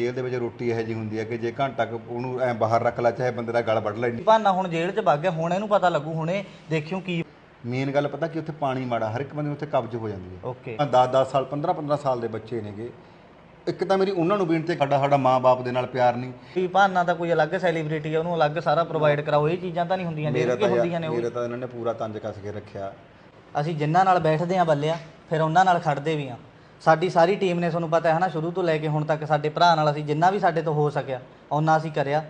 ਜੇਲ੍ਹ ਦੇ ਵਿੱਚ ਰੋਟੀ ਇਹੋ ਜਿਹੀ ਹੁੰਦੀ ਹੈ ਕਿ ਜੇ ਘੰਟਾ ਕੁ ਉਹਨੂੰ ਐ ਬਾਹਰ ਰੱਖ ਲਾ ਚਾਹੇ ਬੰਦੇ ਦਾ ਗਲ ਵੱਢ ਲੈਣੀ ਭਾਨਾ ਹੁਣ ਜੇਲ੍ਹ 'ਚ ਵਗ ਗਿਆ ਹੁਣ ਇਹਨੂੰ ਪਤਾ ਲੱਗੂ ਹੁਣੇ ਦੇਖਿਓ ਕੀ ਮੇਨ ਗੱਲ ਪਤਾ ਕਿ ਉੱਥੇ ਪਾਣੀ ਮਾੜਾ ਹਰ ਇੱਕ ਬੰਦੇ ਨੂੰ ਉੱਥੇ ਕਬਜ਼ ਹੋ ਜਾਂਦੀ ਹੈ। ਓਕੇ 10-10 ਸਾਲ 15-15 ਸਾਲ ਦੇ ਬੱਚੇ ਨੇਗੇ। ਇੱਕ ਤਾਂ ਮੇਰੀ ਉਹਨਾਂ ਨੂੰ ਬੇਨਤੀ ਸਾਡਾ ਸਾਡਾ ਮਾਂ-ਬਾਪ ਦੇ ਨਾਲ ਪਿਆਰ ਨਹੀਂ। ਵੀ ਭਾਨਾ ਤਾਂ ਕੋਈ ਅਲੱਗ ਸੈਲੀਬ੍ਰਿਟੀ ਹੈ ਉਹਨੂੰ ਅਲੱਗ ਸਾਰਾ ਪ੍ਰੋਵਾਈਡ ਕਰਾਓ ਇਹ ਚੀਜ਼ਾਂ ਤਾਂ ਨਹੀਂ ਹੁੰਦੀਆਂ ਮੇਰਾ ਜਿਹੜੀਆਂ ਤਾਂ ਹੁੰਦੀਆਂ ਨੇ ਉਹ। ਮੇਰਾ ਤਾਂ ਇਹਨਾਂ ਨੇ ਪੂਰਾ ਤੰਜ ਕੱਸ ਕੇ ਰੱਖਿਆ। ਅਸੀਂ ਜਿਨ੍ਹਾਂ ਨਾਲ ਬੈਠਦੇ ਆਂ ਬੱਲਿਆ ਫਿਰ ਉਹਨਾਂ ਨਾਲ ਖੜਦੇ ਵੀ ਆਂ ਸਾਡੀ ਸਾਰੀ ਟੀਮ ਨੇ ਤੁਹਾਨੂੰ ਪਤਾ ਹੈ ਨਾ, ਸ਼ੁਰੂ ਤੋਂ ਲੈ ਕੇ ਹੁਣ ਤੱਕ ਸਾਡੇ ਭਰਾ ਨਾਲ ਅਸੀਂ ਜਿੰਨਾ ਵੀ ਸਾਡੇ ਤੋਂ ਹੋ ਸਕਿਆ ਉਹਨਾਂ ਅਸੀਂ ਕਰਿਆ।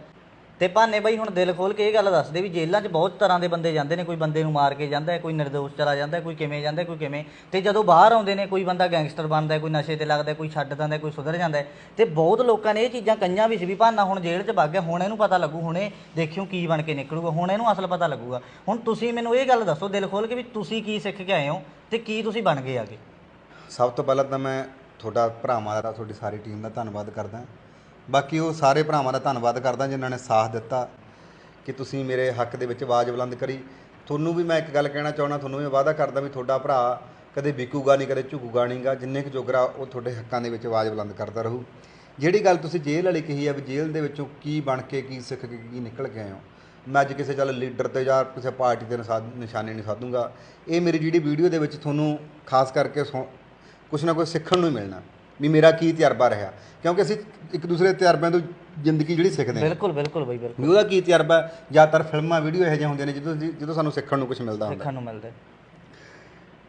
ਤੇ ਭਾਨੇ ਬਾਈ, ਹੁਣ ਦਿਲ ਖੋਲ ਕੇ ਇਹ ਗੱਲ ਦੱਸਦੇ ਵੀ ਜੇਲ੍ਹਾਂ 'ਚ ਬਹੁਤ ਤਰ੍ਹਾਂ ਦੇ ਬੰਦੇ ਜਾਂਦੇ ਨੇ, ਕੋਈ ਬੰਦੇ ਨੂੰ ਮਾਰ ਕੇ ਜਾਂਦਾ ਹੈ, ਕੋਈ ਨਿਰਦੋਸ਼ ਚਲਾ ਜਾਂਦਾ ਹੈ, ਕੋਈ ਕਿਵੇਂ ਜਾਂਦਾ ਹੈ, ਕੋਈ ਕਿਵੇਂ। ਤੇ ਜਦੋਂ ਬਾਹਰ ਆਉਂਦੇ ਨੇ, ਕੋਈ ਬੰਦਾ ਗੈਂਗਸਟਰ ਬਣਦਾ ਹੈ, ਕੋਈ ਨਸ਼ੇ ਤੇ ਲੱਗਦਾ ਹੈ, ਕੋਈ ਛੱਡ ਦਿੰਦਾ ਹੈ, ਕੋਈ ਸੁਧਰ ਜਾਂਦਾ ਹੈ, ਤੇ ਬਹੁਤ ਲੋਕਾਂ ਨੇ ਇਹ ਚੀਜ਼ਾਂ ਕਈਆਂ ਵੀ ਸੀ ਵੀ ਭਾਨਾ ਹੁਣ ਜੇਲ੍ਹ 'ਚ ਵਗ ਗਿਆ, ਹੁਣ ਇਹਨੂੰ ਪਤਾ ਲੱਗੂ, ਹੁਣੇ ਦੇਖਿਓ ਕੀ ਬਣ ਕੇ ਨਿਕਲੂਗਾ, ਹੁਣ ਇਹਨੂੰ ਅਸਲ ਪਤਾ ਲੱਗੂਗਾ। ਹੁਣ ਤੁਸੀਂ ਮੈਨੂੰ ਇਹ ਗੱਲ ਦੱਸੋ ਦਿਲ ਖੋਲ ਕੇ ਵੀ ਤੁਸੀਂ ਕੀ ਸਿੱਖ ਕੇ ਆਏ ਹੋ ਤੇ ਕੀ ਤੁਸੀਂ ਬਣ ਗਏ ਆਗੇ ਸਭ ਤੋਂ ਪਹਿਲਾਂ ਤਾਂ ਮੈਂ ਤੁਹਾਡਾ, ਭਰਾਵਾਂ ਦਾ, ਤੁਹਾਡੀ ਸਾਰੀ ਟੀਮ ਦਾ ਧੰਨਵਾਦ ਕਰਦਾ। ਬਾਕੀ ਉਹ ਸਾਰੇ ਭਰਾਵਾਂ ਦਾ ਧੰਨਵਾਦ ਕਰਦਾ ਜਿਨ੍ਹਾਂ ਨੇ ਸਾਥ ਦਿੱਤਾ ਕਿ ਤੁਸੀਂ ਮੇਰੇ ਹੱਕ ਦੇ ਵਿੱਚ ਆਵਾਜ਼ ਬੁਲੰਦ ਕਰੀ। ਤੁਹਾਨੂੰ ਵੀ ਮੈਂ ਇੱਕ ਗੱਲ ਕਹਿਣਾ ਚਾਹੁੰਦਾ, ਤੁਹਾਨੂੰ ਵੀ ਵਾਅਦਾ ਕਰਦਾ ਵੀ ਤੁਹਾਡਾ ਭਰਾ ਕਦੇ ਵਿਕੂਗਾ ਨਹੀਂ, ਕਦੇ ਝੁਕੂਗਾ ਨਹੀਂਗਾ। ਜਿੰਨੇ ਕੁ ਜੋਗਰਾ ਉਹ ਤੁਹਾਡੇ ਹੱਕਾਂ ਦੇ ਵਿੱਚ ਆਵਾਜ਼ ਬੁਲੰਦ ਕਰਦਾ ਰਹੂ। ਜਿਹੜੀ ਗੱਲ ਤੁਸੀਂ ਜੇਲ੍ਹ ਵਾਲੀ ਕਹੀ ਆ ਵੀ ਜੇਲ੍ਹ ਦੇ ਵਿੱਚੋਂ ਕੀ ਬਣ ਕੇ, ਕੀ ਸਿੱਖ ਕੇ, ਕੀ ਨਿਕਲ ਕੇ ਆਏ ਹੋ? ਮੈਂ ਅੱਜ ਕਿਸੇ ਚੱਲ ਲੀਡਰ ਤੇ ਜਾਂ ਕਿਸੇ ਪਾਰਟੀ ਦੇ ਨਿਸ਼ਾ- ਨਿਸ਼ਾਨੇ ਨਹੀਂ ਸਾਧੂੰਗਾ। ਇਹ ਮੇਰੀ ਜਿਹੜੀ ਵੀਡੀਓ ਦੇ ਵਿੱਚ ਤੁਹਾਨੂੰ ਖਾਸ ਕਰਕੇ ਸੁਣ- ਕੁਛ ਨਾ ਕੁਛ ਸਿੱਖਣ ਨੂੰ ਮਿਲਣਾ ਵੀ ਮੇਰਾ ਕੀ ਤਜਰਬਾ ਰਿਹਾ ਕਿਉਂਕਿ ਅਸੀਂ ਇੱਕ ਦੂਸਰੇ ਦੇ ਤਜਰਬਿਆਂ ਤੋਂ ਜ਼ਿੰਦਗੀ ਜਿਹੜੀ ਸਿੱਖਦੇ ਹਾਂ ਬਿਲਕੁਲ ਬਿਲਕੁਲ ਬਾਈ ਬਿਲਕੁਲ ਵੀ ਉਹਦਾ ਕੀ ਤਜਰਬਾ? ਜ਼ਿਆਦਾਤਰ ਫਿਲਮਾਂ ਵੀਡੀਓ ਇਹੋ ਜਿਹੀਆਂ ਹੁੰਦੀਆਂ ਨੇ ਜਦੋਂ ਜਦੋਂ ਸਾਨੂੰ ਸਿੱਖਣ ਨੂੰ ਕੁਝ ਮਿਲਦਾ ਹੁੰਦਾ ਸਿੱਖਣ ਨੂੰ ਮਿਲਦਾ।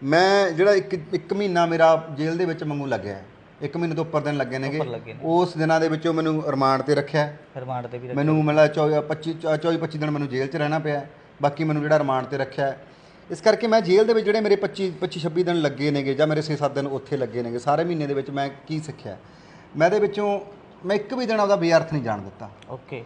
ਮੈਂ ਜਿਹੜਾ ਇੱਕ ਇੱਕ ਮਹੀਨਾ ਮੇਰਾ ਜੇਲ੍ਹ ਦੇ ਵਿੱਚ ਮੰਗੂ ਲੱਗਿਆ। ਇੱਕ ਮਹੀਨੇ ਤੋਂ ਉੱਪਰ ਦਿਨ ਲੱਗੇ ਨੇਗੇ। ਉਸ ਦਿਨਾਂ ਦੇ ਵਿੱਚੋਂ ਮੈਨੂੰ ਰਿਮਾਂਡ ਤੇ ਰੱਖਿਆ। ਰਿਮਾਂਡ ਤੇ ਵੀ ਰੱਖ- ਮੈਨੂੰ ਮਤਲਬ 24 25 24 25 ਦਿਨ ਮੈਨੂੰ ਜੇਲ੍ਹ 'ਚ ਰਹਿਣਾ ਪਿਆ ਬਾਕੀ ਮੈਨੂੰ ਜਿਹੜਾ ਰਿਮਾਂਡ ਤੇ ਰੱਖਿਆ। ਇਸ ਕਰਕੇ ਮੈਂ ਜੇਲ੍ਹ ਦੇ ਵਿੱਚ ਜਿਹੜੇ ਮੇਰੇ 25 25 26 ਦਿਨ ਲੱਗੇ ਨੇਗੇ ਜਾਂ ਮੇਰੇ 6-7 ਦਿਨ ਉੱਥੇ ਲੱਗੇ ਨੇਗੇ ਸਾਰੇ ਮਹੀਨੇ ਦੇ ਵਿੱਚ ਮੈਂ ਕੀ ਸਿੱਖਿਆ? ਮੈਂ ਇਹਦੇ ਵਿੱਚੋਂ ਮੈਂ ਇੱਕ ਵੀ ਦਿਨ ਆਪਦਾ ਬੇਅਰਥ ਨਹੀਂ ਜਾਣ ਦਿੱਤਾ। ਓਕੇ।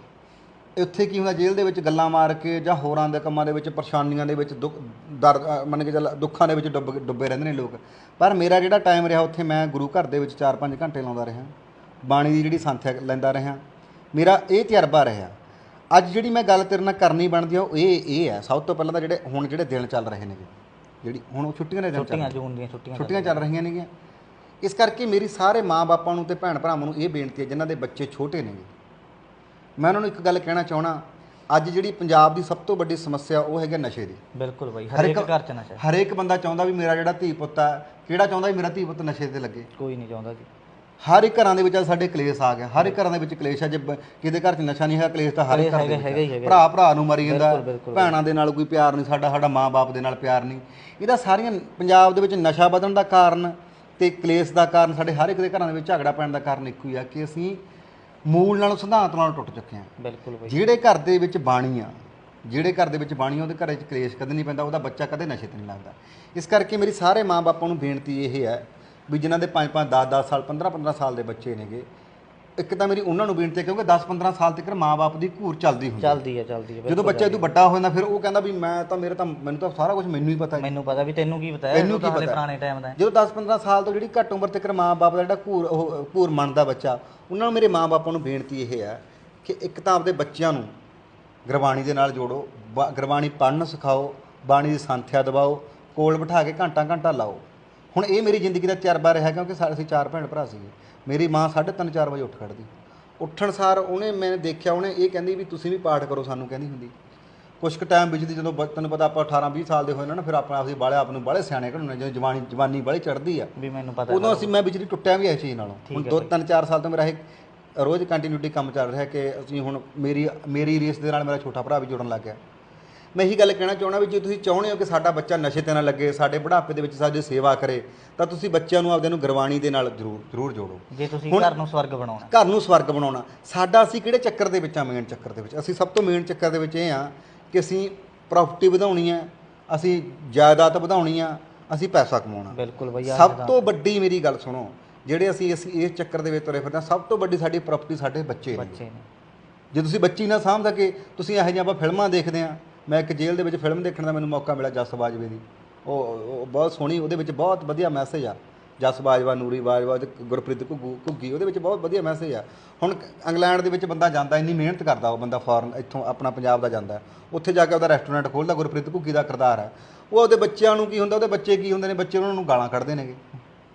ਉੱਥੇ ਕੀ ਹੁੰਦਾ ਜੇਲ੍ਹ ਦੇ ਵਿੱਚ ਗੱਲਾਂ ਮਾਰ ਕੇ ਜਾਂ ਹੋਰਾਂ ਦੇ ਕੰਮਾਂ ਦੇ ਵਿੱਚ ਪਰੇਸ਼ਾਨੀਆਂ ਦੇ ਵਿੱਚ ਦੁੱਖ ਦਰਦ ਮੰਨ ਕੇ ਚੱਲ ਦੁੱਖਾਂ ਦੇ ਵਿੱਚ ਡੁੱਬ ਡੁੱਬੇ ਰਹਿੰਦੇ ਨੇ ਲੋਕ। ਪਰ ਮੇਰਾ ਜਿਹੜਾ ਟਾਈਮ ਰਿਹਾ ਉੱਥੇ ਮੈਂ ਗੁਰੂ ਘਰ ਦੇ ਵਿੱਚ 4-5 ਘੰਟੇ ਲਾਉਂਦਾ ਰਿਹਾ। ਬਾਣੀ ਦੀ ਜਿਹੜੀ ਸੰਥਿਆ ਲੈਂਦਾ ਰਿਹਾ। ਮੇਰਾ ਇਹ ਤਜਰਬਾ ਰਿਹਾ। ਅੱਜ ਜਿਹੜੀ ਮੈਂ ਗੱਲ ਤੇਰੇ ਨਾਲ ਕਰਨੀ ਬਣਦੀ ਆ ਉਹ ਇਹ ਇਹ ਹੈ ਸਭ ਤੋਂ ਪਹਿਲਾਂ ਤਾਂ ਜਿਹੜੇ ਹੁਣ ਜਿਹੜੇ ਦਿਨ ਚੱਲ ਰਹੇ ਨੇ ਜਿਹੜੀ ਹੁਣ ਉਹ ਛੁੱਟੀਆਂ ਦੇ ਦਿਨ ਚੱਲ ਛੁੱਟੀਆਂ ਜੂਨ ਦੀਆਂ ਛੁੱਟੀਆਂ ਛੁੱਟੀਆਂ ਚੱਲ ਰਹੀਆਂ ਨੇਗੀਆਂ। ਇਸ ਕਰਕੇ ਮੇਰੀ ਸਾਰੇ ਮਾਂ-ਬਾਪਾਂ ਨੂੰ ਤੇ ਭੈਣ ਭਰਾਵਾਂ ਨੂੰ ਇਹ ਬੇਨਤੀ ਹੈ ਜਿਨ੍ਹਾਂ ਦੇ ਬੱਚੇ ਛੋਟੇ ਨੇਗੇ। ਮੈਂ ਉਹਨਾਂ ਨੂੰ ਇੱਕ ਗੱਲ ਕਹਿਣਾ ਚਾਹਣਾ ਅੱਜ ਜਿਹੜੀ ਪੰਜਾਬ ਦੀ ਸਭ ਤੋਂ ਵੱਡੀ ਸਮੱਸਿਆ ਉਹ ਹੈਗਾ ਨਸ਼ੇ ਦੀ। ਬਿਲਕੁਲ ਬਾਈ ਹਰ ਹਰੇਕ ਘਰ ਚ ਨਸ਼ਾ। ਹਰੇਕ ਬੰਦਾ ਚਾਹੁੰਦਾ ਵੀ ਮੇਰਾ ਜਿਹੜਾ ਧੀ ਪੁੱਤ ਹੈ ਕਿਹੜਾ ਚਾਹੁੰਦਾ ਵੀ ਮੇਰਾ ਧੀ ਪੁੱਤ ਨਸ਼ੇ ਤੇ ਲੱਗੇ? ਕੋਈ ਨਹੀਂ ਚਾਹੁੰਦਾ ਜੀ। ਹਰ ਇੱਕ ਘਰਾਂ ਦੇ ਵਿੱਚ ਅੱਜ ਸਾਡੇ ਕਲੇਸ਼ ਆ ਗਿਆ ਹਰ ਇੱਕ ਘਰਾਂ ਦੇ ਵਿੱਚ ਕਲੇਸ਼ ਹੈ ਜੇ ਬ- ਕਿਤੇ ਘਰ 'ਚ ਨਸ਼ਾ ਨਹੀਂ ਹੈ ਕਲੇਸ਼ ਤਾਂ ਹਰ ਇੱਕ ਘਰ ਦੇ ਹੈਗਾ- ਹੈਗਾ ਹੀ ਵਿੱਚ। ਹੈਗਾ। ਭਰਾ ਭਰਾ ਨੂੰ ਮਰੀ ਜਾਂਦਾ। ਭੈਣਾਂ ਦੇ ਨਾਲ ਕੋਈ ਪਿਆਰ ਨਹੀਂ ਸਾਡਾ ਸਾਡਾ ਮਾਂ-ਬਾਪ ਦੇ ਨਾਲ ਪਿਆਰ ਨਹੀਂ ਇਹਦਾ ਸਾਰੀਆਂ ਪੰਜਾਬ ਦੇ ਵਿੱਚ ਨਸ਼ਾ ਵਧਣ ਦਾ ਕਾਰਨ ਤੇ ਕਲੇਸ਼ ਦਾ ਕਾਰਨ ਸਾਡੇ ਹਰ ਇੱਕ ਦੇ ਘਰਾਂ ਦੇ ਵਿੱਚ ਝਗੜਾ ਪੈਣ ਦਾ ਕਾਰਨ ਇੱਕੋ ਹੀ ਆ ਕਿ ਅਸੀਂ ਮੂਲ ਨਾਲੋਂ ਸਿਧਾਂਤ ਨਾਲੋਂ ਟੁੱਟ ਚੁੱਕੇ ਹਾਂ ਬਿਲਕੁਲ ਬਾਈ ਜਿਹੜੇ ਘਰ ਦੇ ਵਿੱਚ ਬਾਣੀ ਆ ਜਿਹੜੇ ਘਰ ਦੇ ਵਿੱਚ ਬਾਣੀ ਆ ਉਹਦੇ ਘਰੇ 'ਚ ਕਲੇਸ਼ ਕਦੇ ਨਹੀਂ ਪੈਂਦਾ ਉਹਦਾ ਬੱਚਾ ਕਦੇ ਨਸ਼ੇ ਤੇ ਨਹੀਂ ਲੱਗਦਾ ਇਸ ਕਰਕੇ ਮੇਰੀ ਸਾਰੇ ਮਾਂ-ਬਾਪਾਂ ਨੂੰ ਬੇਨਤੀ ਇਹ ਹੈ ਵੀ ਜਿਨ੍ਹਾਂ ਦੇ 5-5 10-10 ਸਾਲ 15-15 ਸਾਲ ਦੇ ਬੱਚੇ ਨੇਗੇ ਇੱਕ ਤਾਂ ਮੇਰੀ ਉਹਨਾਂ ਨੂੰ ਬੇਨਤੀ ਹੈ ਕਿਉਂਕਿ 10-15 ਸਾਲ ਤੱਕ ਮਾਂ-ਬਾਪ ਦੀ ਘੂਰ ਚੱਲਦੀ ਹੁੰਦੀ ਹੈ। ਚੱਲਦੀ ਹੈ ਚੱਲਦੀ ਹੈ ਜਦੋਂ ਬੱਚਾ ਤੂੰ ਵੱਡਾ ਹੋ ਜਾਂਦਾ ਫਿਰ ਉਹ ਕਹਿੰਦਾ ਵੀ ਮੈਂ ਤਾਂ ਮੇਰੇ ਤਾਂ ਮੈਨੂੰ ਤਾਂ ਸਾਰਾ ਕੁਝ ਮੈਨੂੰ ਹੀ ਪਤਾ ਹੈ ਮੈਨੂੰ ਪਤਾ ਵੀ ਤੈਨੂੰ ਕੀ ਪਤਾ ਹੈ ਤੈਨੂੰ ਕੀ ਪਤਾ? ਪੁਰਾਣੇ ਟਾਈਮ ਦਾ। ਜਦੋਂ 10-15 ਸਾਲ ਤੋਂ ਜਿਹੜੀ ਘੱਟ ਉਮਰ ਤੱਕ ਮਾਂ-ਬਾਪ ਦਾ ਜਿਹੜਾ ਘੂਰ ਉਹ ਘੂਰ ਮੰਨਦਾ ਬੱਚਾ ਉਹਨਾਂ ਨੂੰ ਮੇਰੇ ਮਾਂ-ਬਾਪਾਂ ਨੂੰ ਬੇਨਤੀ ਇਹ ਹੈ ਕਿ ਇੱਕ ਤਾਂ ਆਪਦੇ ਬੱਚਿਆਂ ਨੂੰ ਗੁਰਬਾਣੀ ਦੇ ਨਾਲ ਜੋੜੋ ਗੁਰਬਾਣੀ ਪੜ੍ਹਨ ਸਿਖਾਓ ਬਾਣੀ ਦੀ ਸੰਥਿਆ ਦਿਵਾਓ ਕੋਲ ਬਿਠਾ ਕੇ ਘੰਟਾ ਘੰਟਾ ਲਾਓ ਹੁਣ ਇਹ ਮੇਰੀ ਜ਼ਿੰਦਗੀ ਦਾ ਤਜਰਬਾ ਰਿਹਾ ਕਿਉਂਕਿ ਸਾ- ਅਸੀਂ ਚਾਰ ਭੈਣ ਭਰਾ ਸੀਗੇ। ਮੇਰੀ ਮਾਂ 3:30 4 ਵਜੇ ਉੱਠ ਖੜਦੀ। ਉੱਠਣ ਸਾਰ ਉਹਨੇ ਮੈਂ ਦੇਖਿਆ ਉਹਨੇ ਇਹ ਕਹਿੰਦੀ ਵੀ ਤੁਸੀਂ ਵੀ ਪਾਠ ਕਰੋ ਸਾਨੂੰ ਕਹਿੰਦੀ ਹੁੰਦੀ। ਕੁਛ ਕੁ ਟਾਈਮ ਵਿੱਚ ਦੀ ਜਦੋਂ ਤੈਨੂੰ ਪਤਾ ਆਪਾਂ 18 20 ਸਾਲ ਦੇ ਹੋਏ ਨਾ ਫਿਰ ਆਪਣਾ ਅਸੀਂ ਬਾਲੇ ਆਪ ਨੂੰ ਬਾਲੇ ਸਿਆਣੇ ਘੜਨੇ ਜਦੋਂ ਜਵਾਨੀ ਜਵਾਨੀ ਬਾਲੇ ਚੜਦੀ ਆ। ਵੀ ਮੈਨੂੰ ਪਤਾ ਉਦੋਂ ਅਸੀਂ ਮੈਂ ਵਿਚਲੀ ਟੁੱਟਿਆ ਵੀ ਇਸ ਚੀਜ਼ ਨਾਲੋਂ। ਹੁਣ ਦੋ ਤਿੰਨ ਚਾਰ ਸਾਲ ਤੋਂ ਮੇਰਾ ਇਹ ਰੋਜ਼ ਕੰਟੀਨਿਊਟੀ ਕੰਮ ਚੱਲ ਰਿਹਾ ਕਿ ਅਸੀਂ ਹੁਣ ਮੇਰੀ ਮੇਰੀ ਰੇਸ ਦੇ ਨਾਲ ਮੇਰਾ ਛੋਟਾ ਭਰਾ ਵੀ ਜੁੜਨ ਲੱਗ ਗਿਆ। ਮੈਂ ਇਹੀ ਗੱਲ ਕਹਿਣਾ ਚਾਹਣਾ ਵੀ ਜੇ ਤੁਸੀਂ ਚਾਹੁੰਦੇ ਹੋ ਕਿ ਸਾਡਾ ਬੱਚਾ ਨਸ਼ੇ ਤੇ ਨਾ ਲੱਗੇ ਸਾਡੇ ਬੁਢਾਪੇ ਦੇ ਵਿੱਚ ਸਾਡੀ ਸੇਵਾ ਕਰੇ ਤਾਂ ਤੁਸੀਂ ਬੱਚਿਆਂ ਨੂੰ ਆਪਦੇ ਨੂੰ ਗੁਰਬਾਣੀ ਦੇ ਨਾਲ ਜ਼ਰੂਰ ਜ਼ਰੂਰ ਜੋੜੋ। ਜੇ ਤੁਸੀਂ ਘਰ ਨੂੰ ਸਵਰਗ ਬਣਾਉਣਾ। ਘਰ ਨੂੰ ਸਵਰਗ ਬਣਾਉਣਾ। ਸਾਡਾ ਅਸੀਂ ਕਿਹੜੇ ਚੱਕਰ ਦੇ ਵਿੱਚ ਆ ਮੇਨ ਚੱਕਰ ਦੇ ਵਿੱਚ? ਅਸੀਂ ਸਭ ਤੋਂ ਮੇਨ ਚੱਕਰ ਦੇ ਵਿੱਚ ਇਹ ਆ ਕਿ ਅਸੀਂ ਪ੍ਰਾਪਰਟੀ ਵਧਾਉਣੀ ਹੈ ਅਸੀਂ ਜਾਇਦਾਦ ਵਧਾਉਣੀ ਆ ਅਸੀਂ ਪੈਸਾ ਕਮਾਉਣਾ। ਬਿਲਕੁਲ ਬਾਈ ਸਭ ਤੋਂ ਵੱਡੀ ਮੇਰੀ ਗੱਲ ਸੁਣੋ ਜਿਹੜੇ ਅਸੀਂ ਇਸ ਇਸ ਚੱਕਰ ਦੇ ਵਿੱਚ ਤੁਰੇ ਫਿਰਦੇ ਹਾਂ ਸਭ ਤੋਂ ਵੱਡੀ ਸਾਡੀ ਪ੍ਰਾਪਰਟੀ ਸਾਡੇ ਬੱਚੇ ਨੇ ਬੱਚੇ ਨੇ ਜੇ ਤੁਸੀਂ ਬੱਚੀ ਨਾ ਸਾਂਭ ਸਕੇ ਤੁਸੀਂ ਇਹੋ ਜਿਹੀਆਂ ਆਪਾਂ ਫਿਲਮਾਂ ਦੇਖਦੇ ਆ ਮੈਂ ਇੱਕ ਜੇਲ੍ਹ ਦੇ ਵਿੱਚ ਫਿਲਮ ਦੇਖਣ ਦਾ ਮੈਨੂੰ ਮੌਕਾ ਮਿਲਿਆ ਜਸ ਬਾਜਵੇ ਦੀ। ਉਹ ਉਹ ਬਹੁਤ ਸੋਹਣੀ, ਉਹਦੇ ਵਿੱਚ ਬਹੁਤ ਵਧੀਆ ਮੈਸੇਜ ਆ। ਜਸ ਬਾਜਵਾ, ਨੂਰੀ ਬਾਜਵਾ ਤੇ ਗੁਰਪ੍ਰੀਤ ਘੁੱਗੂ, ਘੁੱਗੀ, ਉਹਦੇ ਵਿੱਚ ਬਹੁਤ ਵਧੀਆ ਮੈਸੇਜ ਆ। ਹੁਣ ਇੰਗਲੈਂਡ ਦੇ ਵਿੱਚ ਬੰਦਾ ਜਾਂਦਾ, ਇੰਨੀ ਮਿਹਨਤ ਕਰਦਾ ਉਹ ਬੰਦਾ ਫੋਰਨ ਇੱਥੋਂ ਆਪਣਾ ਪੰਜਾਬ ਦਾ ਜਾਂਦਾ। ਉੱਥੇ ਜਾ ਕੇ ਉਹਦਾ ਰੈਸਟੋਰੈਂਟ ਖੋਲਦਾ ਗੁਰਪ੍ਰੀਤ ਘੁੱਗੀ ਦਾ ਕਿਰਦਾਰ ਹੈ ਉਹ ਉਹਦੇ ਬੱਚਿਆਂ ਨੂੰ ਕੀ ਹੁੰਦਾ, ਉਹਦੇ ਬੱਚੇ ਕੀ ਹੁੰਦੇ ਨੇ? ਬੱਚੇ ਉਹਨਾਂ ਨੂੰ ਗਾਲਾਂ ਕੱਢਦੇ ਨੇਗੇ।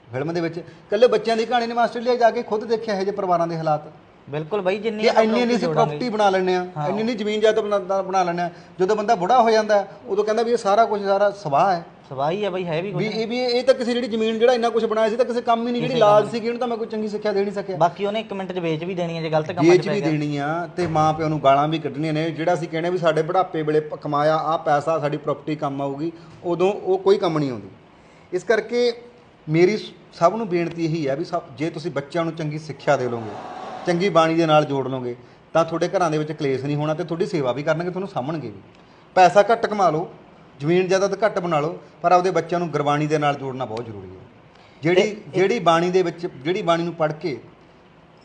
ਫਿਲਮ ਦੇ ਵਿੱਚ ਇਕੱਲੇ ਬੱਚਿਆਂ ਦੀ ਕਹਾਣੀ ਨੇ ਮੈਂ ਆਸਟ੍ਰੇਲੀਆ ਜਾ ਕੇ ਖੁਦ ਦੇਖਿਆ ਇਹੋ ਜਿਹੇ ਪਰਿਵਾਰਾਂ ਦੇ ਹਾਲਾਤ। ਬਿਲਕੁਲ ਬਾਈ ਜਿੰਨੀ ਆਪਾਂ ਇੰਨੀ ਅਸੀਂ ਜੋੜਾਂਗੇ। ਪ੍ਰਾਪਰਟੀ ਬਣਾ ਲੈਂਦੇ ਆ ਇੰਨੀ ਇੰਨੀ ਜ਼ਮੀਨ ਜਾਇਦਾਦ ਬਣਾ ਲੈਂਦੇ ਆ ਜਦੋਂ ਬੰਦਾ ਬੁੜਾ ਹੋ ਜਾਂਦਾ ਉਦੋਂ ਕਹਿੰਦਾ ਵੀ ਇਹ ਸਾਰਾ ਕੁਝ ਸਾਰਾ ਸਵਾਹ ਹੈ। ਸਵਾਈ ਆ ਬਾਈ ਹੈ ਵੀ ਵੀ ਇਹ ਵੀ ਇਹ ਤਾਂ ਕਿਸੇ ਜਿਹੜੀ ਜ਼ਮੀਨ ਜਿਹੜਾ ਇੰਨਾ ਕੁਝ ਬਣਾਇਆ ਸੀ ਤਾਂ ਕਿਸੇ ਕੰਮ ਹੀ ਨਹੀਂ ਜਿਹੜੀ ਲਾਜ ਸੀ ਕਿ ਉਹਨੂੰ ਤਾਂ ਮੈਂ ਕੋਈ ਚੰਗੀ ਸਿੱਖਿਆ ਦੇ ਨਹੀਂ ਸਕਿਆ। ਬਾਕੀ ਉਹਨੇ 1 ਮਿੰਟ 'ਚ ਵੇਚ ਵੀ ਦੇਣੀ ਹੈ ਜੇ ਗਲਤ ਕੰਮਾਂ 'ਚ ਵੇਚ ਵੀ ਦੇਣੀ ਆ ਤੇ ਮਾਂ ਪਿਓ ਨੂੰ ਗਾਲਾਂ ਵੀ ਕੱਢਣੀਆਂ ਨੇ। ਜਿਹੜਾ ਅਸੀਂ ਕਹਿੰਦੇ ਵੀ ਸਾਡੇ ਬੁਢਾਪੇ ਵੇਲੇ ਕਮਾਇਆ ਆ ਪੈਸਾ ਸਾਡੀ ਪ੍ਰਾਪਰਟੀ ਕੰਮ ਆਊਗੀ ਉਦੋਂ ਉਹ ਕੋਈ ਕੰਮ ਨਹੀਂ ਆਉਂਦੀ। ਇਸ ਕਰਕੇ ਮੇਰੀ ਸ- ਸਭ ਨੂੰ ਬੇਨਤੀ ਇਹੀ ਹੈ ਵੀ ਸਭ ਜੇ ਤੁਸੀਂ ਬੱਚਿਆਂ ਨੂੰ ਚੰਗੀ ਸਿੱਖਿਆ ਦੇ ਲਓਗੇ ਚੰਗੀ ਬਾਣੀ ਦੇ ਨਾਲ ਜੋੜ ਲਓਗੇ ਤਾਂ ਤੁਹਾਡੇ ਘਰਾਂ ਦੇ ਵਿੱਚ ਕਲੇਸ਼ ਨਹੀਂ ਹੋਣਾ ਤੇ ਤੁਹਾਡੀ ਸੇਵਾ ਵੀ ਕਰਨਗੇ ਤੁਹਾਨੂੰ ਸਾਂਭਣਗੇ ਵੀ। ਪੈਸਾ ਘੱਟ ਕਮਾ ਲਓ ਜ਼ਮੀਨ ਜਾਇਦਾਦ ਘੱਟ ਬਣਾ ਲਓ ਪਰ ਆਪਦੇ ਬੱਚਿਆਂ ਨੂੰ ਗੁਰਬਾਣੀ ਦੇ ਨਾਲ ਜੋੜਨਾ ਬਹੁਤ ਜ਼ਰੂਰੀ ਹੈ। ਜਿਹੜੀ ਜਿਹੜੀ ਬਾਣੀ ਦੇ ਵਿੱਚ ਜਿਹੜੀ ਬਾਣੀ ਨੂੰ ਪੜ੍ਹ ਕੇ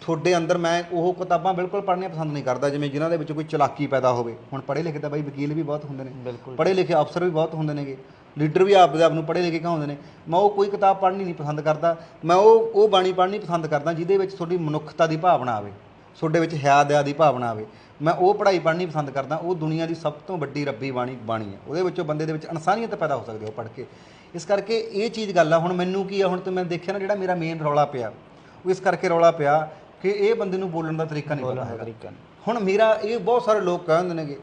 ਤੁਹਾਡੇ ਅੰਦਰ ਮੈਂ ਉਹ ਕਿਤਾਬਾਂ ਬਿਲਕੁਲ ਪੜ੍ਹਨੀਆਂ ਪਸੰਦ ਨਹੀਂ ਕਰਦਾ ਜਿਵੇਂ ਜਿਨ੍ਹਾਂ ਦੇ ਵਿੱਚ ਕੋਈ ਚਲਾਕੀ ਪੈਦਾ ਹੋਵੇ। ਹੁਣ ਪੜ੍ਹੇ ਲਿਖੇ ਤਾਂ ਬਾਈ ਵਕੀਲ ਵੀ ਬਹੁਤ ਹੁੰਦੇ ਨੇ। ਪੜ੍ਹੇ ਲਿਖੇ ਅਫਸਰ ਵੀ ਬਹੁਤ ਹੁੰਦੇ ਨੇਗੇ। ਲੀਡਰ ਵੀ ਆਪਦੇ ਆਪ ਨੂੰ ਪੜ੍ਹੇ ਲਿਖੇ ਕਹਾਉਂਦੇ ਨੇ। ਮੈਂ ਉਹ ਕੋਈ ਕਿਤਾਬ ਪੜ੍ਹਨੀ ਨਹੀਂ ਪਸੰਦ ਕਰਦਾ। ਮੈਂ ਉਹ ਉਹ ਬਾਣੀ ਪੜ੍ਹਨੀ ਪਸੰਦ ਕਰਦਾ ਜਿਹਦੇ ਵਿੱਚ ਤੁਹਾਡੀ ਮਨੁੱਖਤਾ ਦੀ ਭਾਵਨਾ ਆਵੇ। ਤੁਹਾਡੇ ਵਿੱਚ ਹਿਆ ਦਇਆ ਦੀ ਭਾਵਨਾ ਆਵੇ। ਮੈਂ ਉਹ ਪੜ੍ਹਾਈ ਪੜ੍ਹਨੀ ਪਸੰਦ ਕਰਦਾ। ਉਹ ਦੁਨੀਆ ਦੀ ਸਭ ਤੋਂ ਵੱਡੀ ਰੱਬੀ ਬਾਣੀ ਬਾਣੀ ਹੈ। ਉਹਦੇ ਵਿੱਚੋਂ ਬੰਦੇ ਦੇ ਵਿੱਚ ਇਨਸਾਨੀਅਤ ਪੈਦਾ ਹੋ ਸਕਦੀ ਹੈ ਉਹ ਪੜ੍ਹ ਕੇ। ਇਸ ਕਰਕੇ ਇਹ ਚੀਜ਼ ਗੱਲ ਆ ਹੁਣ ਮੈਨੂੰ ਕੀ ਆ ਹੁਣ ਤੇ ਮੈਂ ਦੇਖਿਆ ਨਾ ਜਿਹੜਾ ਮੇਰਾ ਮੇਨ ਰੌਲਾ ਪਿਆ। ਉਹ ਇਸ ਕਰਕੇ ਰੌਲਾ ਪਿਆ ਕਿ ਇਹ ਬੰਦੇ ਨੂੰ ਬੋਲਣ ਦਾ ਤਰੀਕਾ ਨਹੀਂ ਪਤਾ ਹੈਗਾ। ਹੁਣ ਮੇਰਾ ਇਹ ਬਹੁਤ ਸਾਰੇ ਲੋਕ ਕਹਿੰਦੇ ਨੇਗੇ।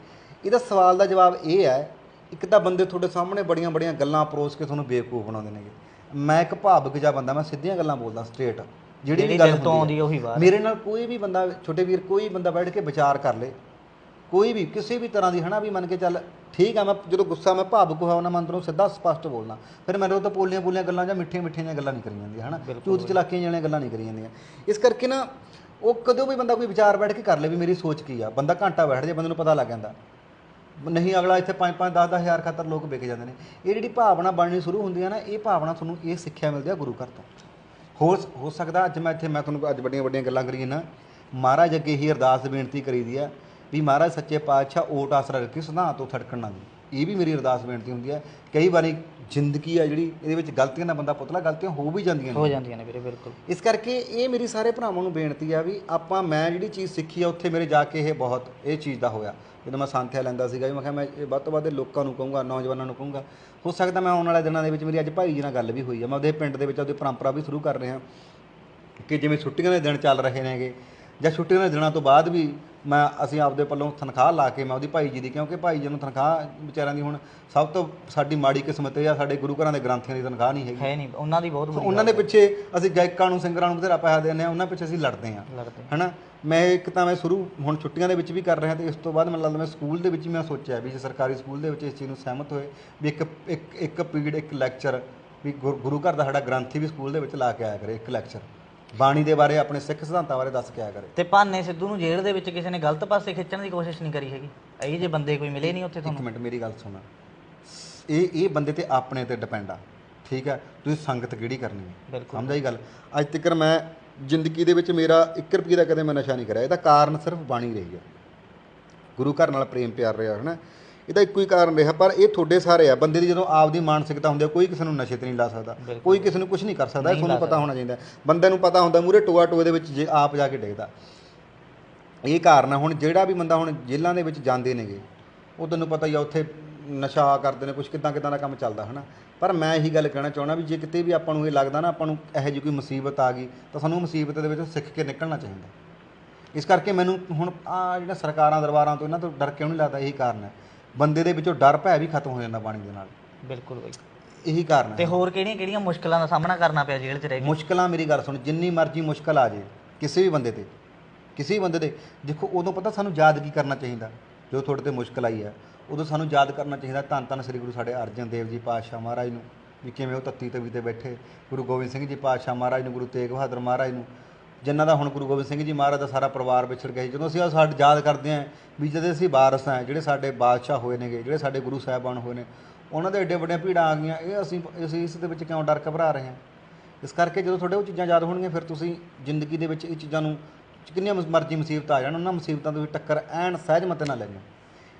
ਇਹਦਾ ਸਵਾਲ ਦਾ ਜਵਾਬ ਇਹ ਹੈ ਇੱਕ ਤਾਂ ਬੰਦੇ ਤੁਹਾਡੇ ਸਾਹਮਣੇ ਬੜੀਆਂ ਬੜੀਆਂ ਗੱਲਾਂ ਪਰੋਸ ਕੇ ਤੁਹਾਨੂੰ ਬੇਵਕੂਫ ਬਣਾਉਂਦੇ ਨੇਗੇ। ਮੈਂ ਇੱਕ ਭਾਵੁਕ ਜਿਹਾ ਬੰਦਾ ਮੈਂ ਸਿੱਧੀਆਂ ਗੱਲਾਂ ਬੋਲਦਾ ਸਟ੍ਰੇਟ ਜਿਹੜੀ ਵੀ ਗੱਲ ਤੋਂ ਆਉਂਦੀ ਉਹੀ ਬਾਤ ਮੇਰੇ ਨਾਲ ਕੋਈ ਵੀ ਬੰਦਾ ਛੋਟੇ ਵੀਰ ਕੋਈ ਬੰਦਾ ਬੈਠ ਕੇ ਵਿਚਾਰ ਕਰ ਲੇ। ਕੋਈ ਵੀ ਕਿਸੇ ਵੀ ਤਰ੍ਹਾਂ ਦੀ ਹਨਾ ਵੀ ਮੰਨ ਕੇ ਚੱਲ ਠੀਕ ਆ ਮੈਂ ਜਦੋਂ ਗੁੱਸਾ ਮੈਂ ਭਾਵੁਕ ਹੋਇਆ ਉਹਨਾਂ ਮੰਤਰੋਂ ਸਿੱਧਾ ਸਪਸ਼ਟ ਬੋਲਣਾ ਫਿਰ ਉਹ ਤਾਂ ਪੋਲੀਆਂ ਪੋਲੀਆਂ ਗੱਲਾਂ ਜਾਂ ਮਿੱਠੀਆਂ ਮਿੱਠੀਆਂ ਜਿਹੀਆਂ ਗੱਲਾਂ ਨਹੀਂ ਕਰੀ ਜਾਂਦੀਆਂ ਹਨਾ। ਝੂਠ ਚਲਾਕੀਆਂ ਜਿਹੜੀਆਂ ਗੱਲਾਂ ਨਹੀਂ ਕਰੀ ਜਾਂਦੀਆਂ। ਇਸ ਕਰਕੇ ਨਾ ਉਹ ਕਦੋਂ ਵੀ ਬੰਦਾ ਕੋਈ ਵਿਚਾਰ ਬੈਠ ਕੇ ਕਰ ਲੇ ਵੀ ਮੇਰੀ ਸੋਚ ਕੀ ਆ। ਬੰਦਾ ਘੰਟਾ ਬੈਠ ਜੇ ਬੰਦੇ ਨੂੰ ਪਤਾ ਲੱਗ ਜਾਂਦਾ। ਨਹੀਂ ਅਗਲਾ ਇੱਥੇ 5 5 10 ਹਜ਼ਾਰ ਖਾਤਰ ਲੋਕ ਵਿਕ ਜਾਂਦੇ ਨੇ। ਇਹ ਜਿਹੜੀ ਭਾਵਨਾ ਬਣਨੀ ਸ਼ੁਰੂ ਹੁੰਦੀ ਆ ਨਾ ਇਹ ਭਾਵਨਾ ਤੁਹਾਨੂੰ ਇਹ ਸਿੱਖਿਆ ਮਿਲਦੀ ਆ ਗੁਰੂ ਘਰ ਤੋਂ। ਹੋ ਹੋ ਸਕਦਾ ਅੱਜ ਮੈਂ ਇੱਥੇ ਮੈਂ ਤੁਹਾਨੂੰ ਅੱਜ ਵੱਡੀਆਂ ਵੱਡੀਆਂ ਗੱਲਾਂ ਕਰੀਏ ਨਾ। ਮਹਾਰਾਜ ਅੱਗੇ ਹੀ ਅਰਦਾਸ ਬੇਨਤੀ ਕਰੀਦੀ ਆ ਵੀ ਮਹਾਰਾਜ ਸੱਚੇ ਪਾਤਸ਼ਾਹ ਓਟ ਆਸਰਾ ਰੱਖੀ ਸੁਨਾ ਤੋਂ ਥੜਕਣ ਨਾ ਦੇ ਇਹ ਵੀ ਮੇਰੀ ਅਰਦਾਸ ਬੇਨਤੀ ਹੁੰਦੀ ਹੈ ਕਈ ਵਾਰੀ ਜ਼ਿੰਦਗੀ ਆ ਜਿਹੜੀ ਇਹਦੇ ਵਿੱਚ ਗਲਤੀਆਂ ਦਾ ਬੰਦਾ ਪੁਤਲਾ ਗਲਤੀਆਂ ਹੋ ਵੀ ਜਾਂਦੀਆਂ ਹੋ ਨੇ ਜਾਂਦੀਆਂ ਨੇ ਵੀਰੇ ਬਿਲਕੁਲ। ਇਸ ਕਰਕੇ ਇਹ ਮੇਰੀ ਸਾਰੇ ਭਰਾਵਾਂ ਨੂੰ ਬੇਨਤੀ ਆ ਵੀ ਆਪਾਂ ਮੈਂ ਜਿਹੜੀ ਚੀਜ਼ ਸਿੱਖੀ ਆ ਉੱਥੇ ਮੇਰੇ ਜਾ ਕੇ ਇਹ ਬਹੁਤ ਇਹ ਚੀਜ਼ ਦਾ ਹੋਇਆ। ਜਦੋਂ ਮੈਂ ਸੰਥਿਆ ਲੈਂਦਾ ਸੀਗਾ ਵੀ ਮੈਂ ਕਿਹਾ ਮੈਂ ਇਹ ਵੱਧ ਤੋਂ ਵੱਧ ਲੋਕਾਂ ਨੂੰ ਕਹੂੰਗਾ, ਨੌਜਵਾਨਾਂ ਨੂੰ ਕਹੂੰਗਾ। ਹੋ ਸਕਦਾ ਮੈਂ ਆਉਣ ਵਾਲੇ ਦਿਨਾਂ ਦੇ ਵਿੱਚ ਮੇਰੀ ਅੱਜ ਭਾਈ ਜੀ ਨਾਲ ਗੱਲ ਵੀ ਹੋਈ ਆ। ਮੈਂ ਉਹਦੇ ਪਿੰਡ ਦੇ ਵਿੱਚ ਉਹਦੀ ਪਰੰਪਰਾ ਵੀ ਸ਼ੁਰੂ ਕਰ ਰਿਹਾ ਕਿ ਜਿਵੇਂ ਛੁੱਟੀਆਂ ਦੇ ਦਿਨ ਚੱਲ ਰਹੇ ਨੇਗੇ ਜਾਂ ਛੁੱਟੀਆਂ ਦੇ ਦਿਨਾਂ ਤੋਂ ਬਾਅਦ ਵੀ ਮੈਂ ਅਸੀਂ ਆਪਦੇ ਪੱਲੋਂ ਤਨਖਾਹ ਲਾ ਕੇ ਮੈਂ ਉਹਦੀ ਭਾਈ ਜੀ ਦੀ ਕਿਉਂਕਿ ਭਾਈ ਜੀ ਨੂੰ ਤਨਖਾਹ ਵਿਚਾਰਿਆਂ ਦੀ ਹੁਣ ਸਭ ਤੋਂ ਸਾਡੀ ਮਾੜੀ ਕਿਸਮਤ ਇਹ ਆ ਸਾਡੇ ਗੁਰੂ ਘਰਾਂ ਦੇ ਗ੍ਰੰਥੀਆਂ ਦੀ ਤਨਖਾਹ ਨਹੀਂ ਹੈਗੀ। ਹੈ ਨਹੀਂ ਉਹਨਾਂ ਦੀ ਬਹੁਤ ਬੁਰੀ ਉਹਨਾਂ ਦੇ ਪਿੱਛੇ ਅਸੀਂ ਗਾਇਕਾਂ ਨੂੰ ਸਿੰਗਰਾਂ ਨੂੰ ਬਥੇਰਾ ਪੈਸਾ ਦਿੰਦੇ ਆ ਉਹਨਾਂ ਪਿੱਛੇ ਅਸੀਂ ਲੜਦੇ ਆ ਹਨਾ? ਮੈਂ ਇੱਕ ਤਾਂ ਮੈਂ ਸ਼ੁਰੂ ਹੁਣ ਛੁੱਟੀਆਂ ਦੇ ਵਿੱਚ ਵੀ ਕਰ ਰਿਹਾ ਤੇ ਇਸ ਤੋਂ ਬਾਅਦ ਮੈਨੂੰ ਲੱਗਦਾ ਮੈਂ ਸਕੂਲ ਦੇ ਵਿੱਚ ਵੀ ਮੈਂ ਸੋਚਿਆ ਵੀ ਜੇ ਸਰਕਾਰੀ ਸਕੂਲ ਦੇ ਵਿੱਚ ਇਸ ਚੀਜ਼ ਨੂੰ ਸਹਿਮਤ ਹੋਏ ਵੀ ਇੱਕ ਇੱਕ ਇੱਕ ਪੀਰੀਅਡ ਇੱਕ ਲੈਕਚਰ ਵੀ ਗੁਰ- ਗੁਰੂ ਘਰ ਦਾ ਸਾਡਾ ਗ੍ਰੰਥੀ ਵੀ ਸਕੂਲ ਦੇ ਵਿੱਚ ਲਾ ਕੇ ਆਇਆ ਕਰੇ ਇੱਕ ਲੈਕਚਰ। ਬਾਣੀ ਦੇ ਬਾਰੇ ਆਪਣੇ ਸਿੱਖ ਸਿਧਾਂਤਾਂ ਬਾਰੇ ਦੱਸ ਕੇ ਆਇਆ ਕਰੇ। ਤੇ ਭਾਨੇ ਸਿੱਧੂ ਨੂੰ ਜੇਲ੍ਹ ਦੇ ਵਿੱਚ ਕਿਸੇ ਨੇ ਗਲਤ ਪਾਸੇ ਖਿੱਚਣ ਦੀ ਕੋਸ਼ਿਸ਼ ਨਹੀਂ ਕਰੀ ਹੈਗੀ। ਇਹ ਜੇ ਬੰਦੇ ਕੋਈ ਮਿਲੇ ਨਹੀਂ ਉੱਥੇ ਇੱਕ ਤੁਹਾਨੂੰ। ਮਿੰਟ ਮੇਰੀ ਗੱਲ ਸੁਣ। ਇਹ ਇਹ ਬੰਦੇ ਤੇ ਆਪਣੇ ਤੇ ਡਿਪੈਂਡ ਆ ਠੀਕ ਹੈ? ਤੁਸੀਂ ਸੰਗਤ ਕਿਹੜੀ ਕਰਨੀ ਹੈ? ਬਿਲਕੁਲ। ਸਮਝ ਆਈ ਗੱਲ? ਅੱਜ ਤੱਕ ਮੈਂ ਜ਼ਿੰਦਗੀ ਦੇ ਵਿੱਚ ਮੇਰਾ 1 ਰੁਪਏ ਦਾ ਕਦੇ ਮੈਂ ਨਸ਼ਾ ਨਹੀਂ ਕਰਿਆ। ਇਹਦਾ ਕਾਰਨ ਸਿਰਫ ਬਾਣੀ ਰਹੀ ਹੈ। ਗੁਰੂ ਘਰ ਨਾਲ ਪ੍ਰੇਮ ਪਿਆਰ ਰਿਹਾ ਹੈ ਨਾ ਇਹਦਾ ਇੱਕੋ ਹੀ ਕਾਰਨ ਰਿਹਾ ਪਰ ਇਹ ਤੁਹਾਡੇ ਸਾਰੇ ਆ ਬੰਦੇ ਦੀ ਜਦੋਂ ਆਪਦੀ ਮਾਨਸਿਕਤਾ ਹੁੰਦੀ ਆ ਕੋਈ ਕਿਸੇ ਨੂੰ ਨਸ਼ੇ ਤੇ ਨਹੀਂ ਲਾ ਸਕਦਾ। ਕੋਈ ਕਿਸੇ ਨੂੰ ਕੁਝ ਨਹੀਂ ਕਰ ਸਕਦਾ ਇਹ ਤੁਹਾਨੂੰ ਪਤਾ ਹੋਣਾ ਚਾਹੀਦਾ। ਬੰਦੇ ਨੂੰ ਪਤਾ ਹੁੰਦਾ ਮੂਰੇ ਟੋਆ ਟੋਏ ਦੇ ਵਿੱਚ ਜੇ ਆਪ ਜਾ ਕੇ ਡਿੱਗਦਾ। ਇਹ ਕਾਰਨ ਆ ਹੁਣ ਜਿਹੜਾ ਵੀ ਬੰਦਾ ਹੁਣ ਜੇਲ੍ਹਾਂ ਦੇ ਵਿੱਚ ਜਾਂਦੇ ਨੇਗੇ ਉਹ ਤੈਨੂੰ ਪਤਾ ਹੀ ਆ ਉੱਥੇ ਨਸ਼ਾ ਕਰਦੇ ਨੇ ਕੁਝ ਕਿਦਾਂ ਕਿਦਾਂ ਦਾ ਕੰਮ ਚੱਲਦਾ ਹਨਾ? ਪਰ ਮੈਂ ਇਹੀ ਗੱਲ ਕਹਿਣਾ ਚਾਹਣਾ ਵੀ ਜੇ ਕਿਤੇ ਵੀ ਆਪਾਂ ਨੂੰ ਇਹ ਲੱਗਦਾ ਨਾ ਆਪਾਂ ਨੂੰ ਇਹੋ ਜਿਹੀ ਕੋਈ ਮੁਸੀਬਤ ਆ ਗਈ ਤਾਂ ਸਾਨੂੰ ਮੁਸੀਬਤ ਦੇ ਵਿੱਚੋਂ ਸਿੱਖ ਕੇ ਨਿਕਲਣਾ ਚਾਹੀਦਾ। ਇਸ ਕਰਕੇ ਮੈਨੂੰ ਹੁਣ ਆ ਜਿਹੜਾ ਸਰਕਾਰਾਂ ਦਰਬਾਰਾਂ ਤੋਂ ਇਹਨਾਂ ਤੋਂ ਡਰ ਕਿਉਂ ਨਹੀਂ ਲੱਗਦਾ ਇਹੀ ਕਾਰਨ ਹੈ ਬੰਦੇ ਦੇ ਵਿੱਚੋਂ ਡਰ ਭੈ ਵੀ ਖਤਮ ਹੋ ਜਾਂਦਾ ਬਾਣੀ ਦੇ ਨਾਲ। ਬਿਲਕੁਲ ਬਾਈ। ਇਹੀ ਕਾਰਨ ਤੇ ਹੈ ਹੋਰ ਕਿਹੜੀਆਂ ਕਿਹੜੀਆਂ ਮੁਸ਼ਕਲਾਂ ਦਾ ਸਾਹਮਣਾ ਕਰਨਾ ਪਿਆ ਜੇਲ੍ਹ 'ਚ ਰਹਿ ਕੇ? ਮੁਸ਼ਕਲਾਂ ਮੇਰੀ ਗੱਲ ਸੁਣ ਜਿੰਨੀ ਮਰਜ਼ੀ ਮੁਸ਼ਕਲ ਆ ਜੇ ਕਿਸੇ ਵੀ ਬੰਦੇ ਤੇ ਕਿਸੇ ਵੀ ਬੰਦੇ ਦੇ ਦੇਖੋ ਉਦੋਂ ਪਤਾ ਸਾਨੂੰ ਯਾਦ ਕੀ ਕਰਨਾ ਚਾਹੀਦਾ? ਜਦੋਂ ਤੁਹਾਡੇ ਤੇ ਮੁਸ਼ਕਲ ਆਈ ਹੈ ਉਦੋਂ ਸਾਨੂੰ ਯਾਦ ਕਰਨਾ ਚਾਹੀਦਾ ਧੰਨ ਧੰਨ ਸ੍ਰੀ ਗੁਰੂ ਸਾਡੇ ਅਰਜਨ ਦੇਵ ਜੀ ਪਾਤਸ਼ਾਹ ਮਹਾਰਾਜ ਨੂੰ ਵੀ ਕਿਵੇਂ ਉਹ ਤੱਤੀ ਤਵੀ ਤੇ ਬੈਠੇ ਗੁਰੂ ਗੋਬਿੰਦ ਸਿੰਘ ਜੀ ਪਾਤਸ਼ਾਹ ਮਹਾਰਾਜ ਨੂੰ ਗੁਰੂ ਤੇਗ ਬਹਾਦਰ ਮਹਾਰਾਜ ਨੂੰ ਜਿਨ੍ਹਾਂ ਦਾ ਹੁਣ ਗੁਰੂ ਗੋਬਿੰਦ ਸਿੰਘ ਜੀ ਮਹਾਰਾਜ ਦਾ ਸਾਰਾ ਪਰਿਵਾਰ ਵਿਛੜ ਗਿਆ ਜਦੋਂ ਅਸੀਂ ਉਹ ਸਾਡੇ ਯਾਦ ਕਰਦੇ ਹਾਂ ਵੀ ਜਦੋਂ ਅਸੀਂ ਵਾਰਸ ਹਾਂ, ਜਿਹੜੇ ਸਾਡੇ ਬਾਦਸ਼ਾਹ ਹੋਏ ਨੇਗੇ, ਜਿਹੜੇ ਸਾਡੇ ਗੁਰੂ ਸਾਹਿਬਾਨ ਹੋਏ ਨੇ, ਉਹਨਾਂ ਦੇ ਏਡੇ ਵੱਡੀਆਂ ਭੀੜਾਂ ਆ ਗਈਆਂ। ਇਹ ਅਸੀਂ ਅਸੀਂ ਇਸ ਦੇ ਵਿੱਚ ਕਿਉਂ ਡਰ ਘਬਰਾ ਰਹੇ ਹਾਂ? ਇਸ ਕਰਕੇ ਜਦੋਂ ਤੁਹਾਡੇ ਉਹ ਚੀਜ਼ਾਂ ਯਾਦ ਹੋਣਗੀਆਂ, ਫਿਰ ਤੁਸੀਂ ਜ਼ਿੰਦਗੀ ਦੇ ਵਿੱਚ ਇਹ ਚੀਜ਼ਾਂ ਨੂੰ ਕਿੰਨੀਆਂ ਮਰਜ਼ੀ ਮੁਸੀਬਤਾਂ ਆ ਜਾਣ, ਉਹਨਾਂ ਮੁਸੀਬਤਾਂ ਤੋਂ ਵੀ ਟੱਕਰ ਐਨ ਸਹਿਜ ਮਤੇ ਨਾਲ ਲੈਣੀ